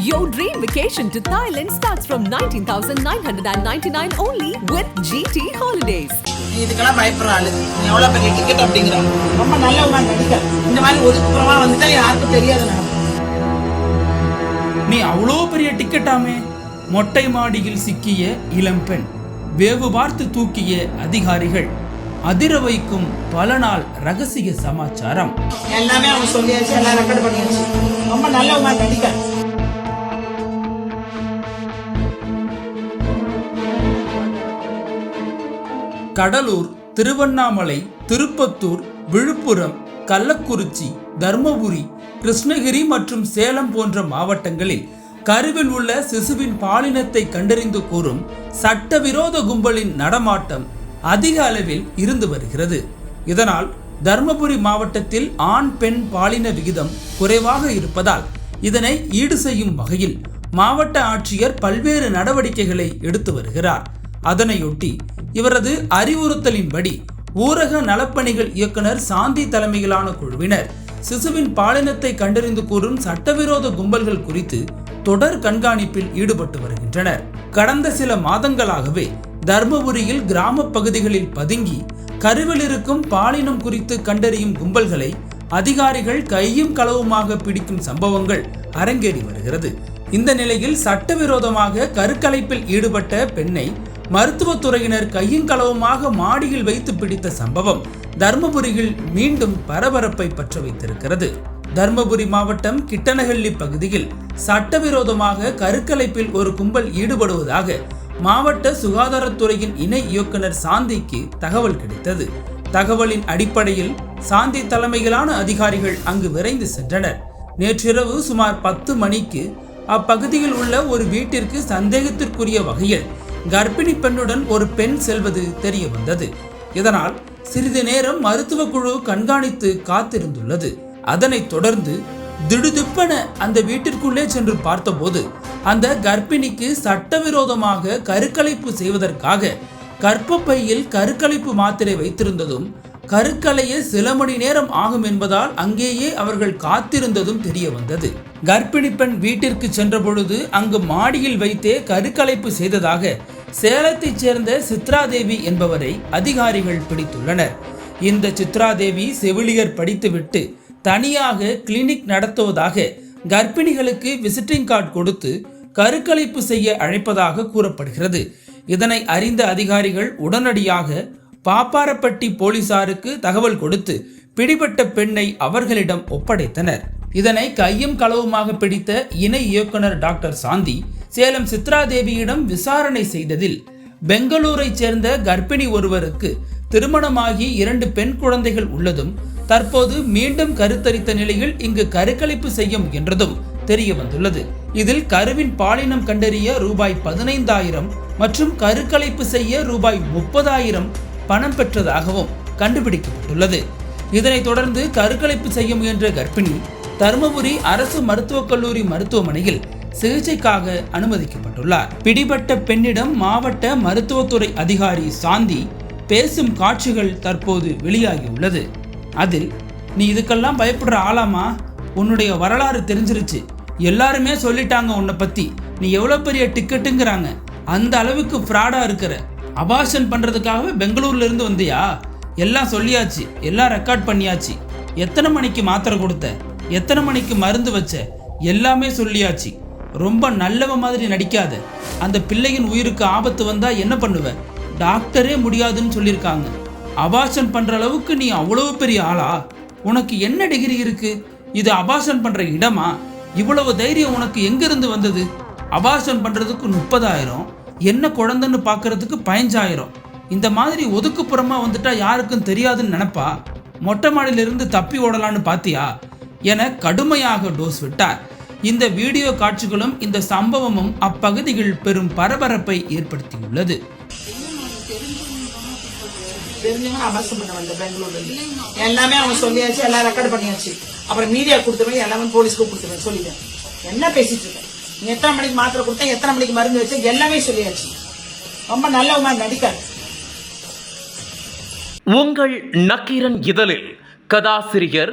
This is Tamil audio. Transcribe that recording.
Your dream vacation to Thailand starts from 19,999 only with GT Holidays. இதுக்கெல்லாம் பயப்படுற ஆளு. நீ எவ்வளவு பெரிய டிக்கெட் அப்படிங்கிற. ரொம்ப நல்லவங்க நடிக்க இந்த மாதிரி ஒதுக்குப்புறமா வந்துட்டா யாருக்கும் தெரியாது நீ அவ்வளோ பெரிய டிக்கெட்டாமே மொட்டை மாடியில் சிக்கிய இளம்பெண் வேவு பார்த்து தூக்கிய அதிகாரிகள் அதிர வைக்கும் பல நாள் ரகசிய சமாச்சாரம். எல்லாமே அவங்க சொல்லியாச்சு எல்லாம் ரெக்கார்ட் பண்ணியாச்சு. ரொம்ப நல்லவங்க நடிக்க கடலூர் திருவண்ணாமலை திருப்பத்தூர் விழுப்புரம் கள்ளக்குறிச்சி தர்மபுரி கிருஷ்ணகிரி மற்றும் சேலம் போன்ற மாவட்டங்களில் கருவில் உள்ள சிசுவின் பாலினத்தை கண்டறிந்து கூறும் சட்டவிரோத கும்பலின் நடமாட்டம் அதிக அளவில் இருந்து வருகிறது. இதனால் தர்மபுரி மாவட்டத்தில் ஆண் பெண் பாலின விகிதம் குறைவாக இருப்பதால் இதனை ஈடு செய்யும் வகையில் மாவட்ட ஆட்சியர் பல்வேறு நடவடிக்கைகளை எடுத்து வருகிறார். அதனையொட்டி இவரது அறிவுறுத்தலின்படி ஊரக நலப்பணிகள் இயக்குனர் சாந்தி தலைமையிலான குழுவினர் சிசுவின் பாலினத்தை கண்டறிந்து கூறும் சட்டவிரோத கும்பல்கள் குறித்து தொடர் கண்காணிப்பில் ஈடுபட்டு வருகின்றனர். கடந்த சில மாதங்களாகவே தர்மபுரியில் கிராம பகுதிகளில் பதுங்கி கருவில் இருக்கும் பாலினம் குறித்து கண்டறியும் கும்பல்களை அதிகாரிகள் கையும் களவுமாக பிடிக்கும் சம்பவங்கள் அரங்கேறி வருகிறது. இந்த நிலையில் சட்டவிரோதமாக கருக்கலைப்பில் ஈடுபட்ட பெண்ணை மருத்துவத்துறையினர் கையும் களவுமாக மாடியில் வைத்து பிடித்த சம்பவம் தர்மபுரியில் மீண்டும் பரபரப்பை பற்ற வைத்திருக்கிறது தர்மபுரி மாவட்டம் கிட்டனகல்லி பகுதியில் சட்டவிரோதமாக கருக்கலைப்பில் ஒரு கும்பல் ஈடுபடுவதாக மாவட்ட சுகாதாரத்துறையின் இணை இயக்குனர் சாந்திக்கு தகவல் கிடைத்தது. தகவலின் அடிப்படையில் சாந்தி தலைமையிலான அதிகாரிகள் அங்கு விரைந்து சென்றனர். நேற்றிரவு சுமார் பத்து மணிக்கு அப்பகுதியில் உள்ள ஒரு வீட்டிற்கு சந்தேகத்திற்குரிய வகையில் கர்ப்பிணி பெண்ணுடன் ஒரு பெண் செல்வது தெரிய வந்தது இதனால் சிறிது நேரம் மருத்துவ குழு கண்காணித்து காத்திருந்துள்ளது. அதனைத் தொடர்ந்து திடுதிப்பென அந்த வீட்டிற்குள்ளே சென்று பார்த்தபோது அந்த கர்ப்பிணிக்கு சட்டவிரோதமாக கருக்கலைப்பு செய்வதற்காக கர்ப்பப்பையில் கருக்கலைப்பு மாத்திரை வைத்திருந்ததும் கருக்கலைய சில மணி நேரம் ஆகும் என்பதால் அங்கேயே அவர்கள் காத்திருந்ததும் தெரிய வந்தது கர்ப்பிணி பெண் வீட்டிற்கு சென்ற பொழுது அங்கு மாடியில் வைத்தே கருக்கலைப்பு செய்ததாக சேலத்தைச் சேர்ந்த சித்ராதேவி என்பவரை அதிகாரிகள் பிடித்துள்ளனர். இந்த சித்ராதேவி செவிலியர் படித்துவிட்டு தனியாக கிளினிக் நடத்துவதாக கர்ப்பிணிகளுக்கு விசிட்டிங் கார்டு கொடுத்து கருக்கலைப்பு செய்ய அழைப்பதாக கூறப்படுகிறது. இதனை அறிந்த அதிகாரிகள் உடனடியாக பாப்பாரப்பட்டி போலீசாருக்கு தகவல் கொடுத்து பிடிபட்ட பெண்ணை அவர்களிடம் ஒப்படைத்தனர். இதனை கையும் களவுமாக பிடித்த இணை இயக்குனர் டாக்டர் சாந்தி சேலம் சித்ராதேவியிடம் விசாரணை செய்ததில் பெங்களூரைச் சேர்ந்த கர்ப்பிணி ஒருவருக்கு திருமணமாகி இரண்டு பெண் குழந்தைகள் உள்ளதும் தற்போது மீண்டும் கருத்தரித்த நிலையில் இங்கு கருக்கலைப்பு செய்ய முயன்றதும் தெரிய வந்துள்ளது இதில் கருவின் பாலினம் கண்டறிய ரூபாய் பதினைந்தாயிரம் மற்றும் கருக்கலைப்பு செய்ய ரூபாய் முப்பதாயிரம் பணம் பெற்றதாகவும் கண்டுபிடிக்கப்பட்டுள்ளது. இதனைத் தொடர்ந்து கருக்கலைப்பு செய்ய முயன்ற கர்ப்பிணி தருமபுரி அரசு மருத்துவக் கல்லூரி மருத்துவமனையில் சிகிச்சைக்காக அனுமதிக்கப்பட்டுள்ளார். பிடிபட்ட பெண்ணிடம் மாவட்ட மருத்துவத்துறை அதிகாரி சாந்தி பேசும் காட்சிகள் தற்போது வெளியாகியுள்ளது. அதில் நீ இதுக்கெல்லாம் பயப்படுற ஆளாமா உன்னுடைய வரலாறு தெரிஞ்சிருச்சு. எல்லாருமே சொல்லிட்டாங்க உன்னை பத்தி. நீ எவ்வளோ பெரிய டிக்கெட்டுங்கிறாங்க. அந்த அளவுக்கு ஃப்ராடா இருக்கிற. அபாஷன் பண்றதுக்காகவே பெங்களூர்ல இருந்து வந்தியா? எல்லாம் சொல்லியாச்சு. எல்லாம் ரெக்கார்ட் பண்ணியாச்சு. எத்தனை மணிக்கு மாத்திரை கொடுத்த? எத்தனை மணிக்கு மருந்து வச்ச? எல்லாமே சொல்லியாச்சு. ரொம்ப நல்லவ மாதிரி நடிக்காத. அந்த பிள்ளையின் உயிருக்கு ஆபத்து வந்தா என்ன பண்ணுவ? டாக்டரே முடியாதுன்னு சொல்லியிருக்காங்க அபாஷன் பண்ற அளவுக்கு நீ அவ்வளவு பெரிய ஆளா? உனக்கு என்ன டிகிரி இருக்கு? இது அபாஷன் பண்ற இடமா? இவ்வளவு தைரியம் உனக்கு எங்கிருந்து வந்தது? அபாஷன் பண்றதுக்கு முப்பதாயிரம். என்ன குழந்தைன்னு பார்க்கறதுக்கு பதினஞ்சாயிரம். இந்த மாதிரி ஒதுக்குப்புறமா வந்துட்டா யாருக்கும் தெரியாதுன்னு நினப்பா? மொட்டை மாடியிலிருந்து தப்பி ஓடலான்னு பாத்தியா? என கடுமையாக டோஸ் விட்டார். இந்த வீடியோ காட்சிகளும் இந்த சம்பவமும் அப்பகுதியில் பெரும் பரபரப்பை ஏற்படுத்தியுள்ளது. தெரிஞ்சவங்க அபாசம் பண்ண வந்த பெங்களூர்ல இருந்து. எல்லாமே அவங்க சொல்லியாச்சு எல்லாம் ரெக்கார்ட் பண்ணியாச்சு. அப்புறம் மீடியா கொடுத்துருவேன் எல்லாமே போலீஸ்க்கு கொடுத்துருவேன் சொல்லிட்டேன். என்ன பேசிட்டு இருக்க? நீ எத்தனை மணிக்கு மாத்திரை கொடுத்த எத்தனை மணிக்கு மருந்து வச்ச எல்லாமே சொல்லியாச்சு. ரொம்ப நல்லவங்க நடிக்க உங்கள் நக்கீரன் இதழில் கதாசிரியர்